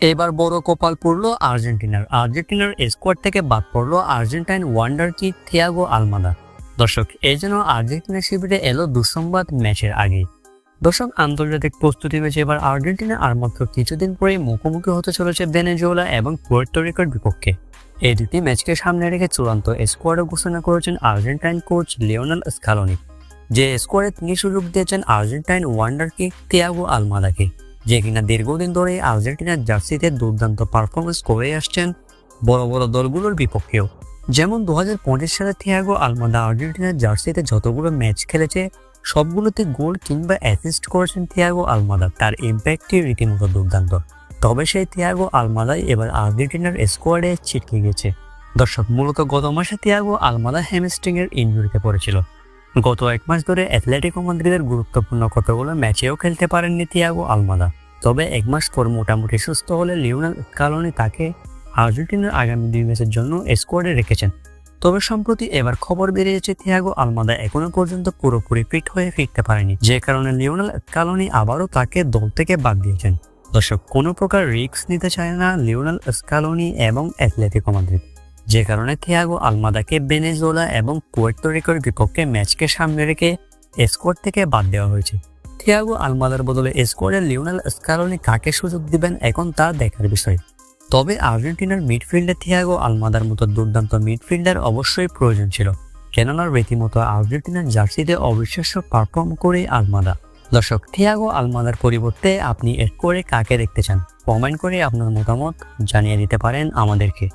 এবার বড় কপাল পড়ল আর্জেন্টিনার। আর্জেন্টিনার স্কোয়াড থেকে বাদ পড়ল Argentine wonder kid Thiago Almada. দর্শক এই জন্য আর্জেন্টিনা শিবিরে এলো দুঃসংবাদ ম্যাচের আগে দর্শক, আন্তর্জাতিক প্রস্তুতি ম্যাচে এবার আর্জেন্টিনা আর মাত্র কিছুদিন পরেই মুখোমুখি হতে চলেছে ভেনেজুয়েলা এবং পুয়ের্তো বিপক্ষে। এই দুটি ম্যাচকে সামনে রেখে চূড়ান্ত স্কোয়াডে ঘোষণা করেছেন আর্জেন্টাইন কোচ লিওনাল স্কালোনি, যে স্কোয়াডে তিনি সুযোগ দিয়েছেন আর্জেন্টাইন ওয়ান্ডার কিং তিয়াগো আলমাদাকে। যে কিনা দীর্ঘদিন ধরে আর্জেন্টিনার জার্সিতে দুর্দান্ত পারফরমেন্স করে আসছেন বড় বড় দলগুলোর বিপক্ষেও। যেমন দু হাজার সালে থিয়াগো আলমাদা আর্জেন্টিনার জার্সিতে যতগুলো ম্যাচ খেলেছে, সবগুলোতে গোল কিংবা অ্যাসিস্ট করেছেন থিয়াগো আলমাদা তার ইম্প্যাক্টটি রীতিমতো দুর্দান্ত। তবে সেই থিয়াগো আলমাদাই এবার আর্জেন্টিনার স্কোয়াডে ছিটকে গেছে। দর্শক, মূলত গত মাসে থিয়াগো আলমাদা হ্যামস্ট্রিং এর ইনজুরিতে পড়েছিল। গত এক মাস ধরে অ্যাথলেটিকো মাদ্রিদের গুরুত্বপূর্ণ কতগুলো ম্যাচেও খেলতে পারেননি থিয়াগো আলমাদা। তবে এক মাস পর মোটামুটি সুস্থ হলে লিওনাল কারণে তাকে আর্জেন্টিনার আগামী দুই ম্যাচের জন্য স্কোয়াডে রেখেছেন। তবে সম্প্রতি এবার খবর বেরিয়েছে থিয়াগো আলমাদা এখনও পর্যন্ত পুরোপুরি ফিট হয়ে ফিরতে পারেনি, যে কারণে লিওনাল কালোনি আবারও তাকে দল থেকে বাদ দিয়েছেন। দর্শক, কোনো প্রকার রিস্ক নিতে চায় না লিওনাল স্কালোনি এবং অ্যাথলেটিকো মাদ্রিদ। যে কারণে থিয়াগো আলমাদাকে বেনেজোলা এবং পুয়ের্তো রিকোর বিপক্ষে ম্যাচকে সামনে রেখে স্কোয়াড থেকে বাদ দেওয়া হয়েছে। থিয়াগো আলমাদার বদলে স্কোয়াডে লিওনাল স্কালোনি কাকে সুযোগ দিবেন এখন তা দেখার বিষয়। তবে আর্জেন্টিনার মিডফিল্ডে থিয়াগো আলমাদার মতো দুর্দান্ত মিডফিল্ডার অবশ্যই প্রয়োজন ছিল। কেননা রীতিমতো আর্জেন্টিনার জার্সিতে অবিশ্বাস্য পারফর্ম করে আলমাদা। দর্শক, থিয়াগো আলমাদার পরিবর্তে আপনি এর করে কাকে দেখতে চান? কমেন্ট করে আপনার মতামত জানিয়ে দিতে পারেন আমাদেরকে।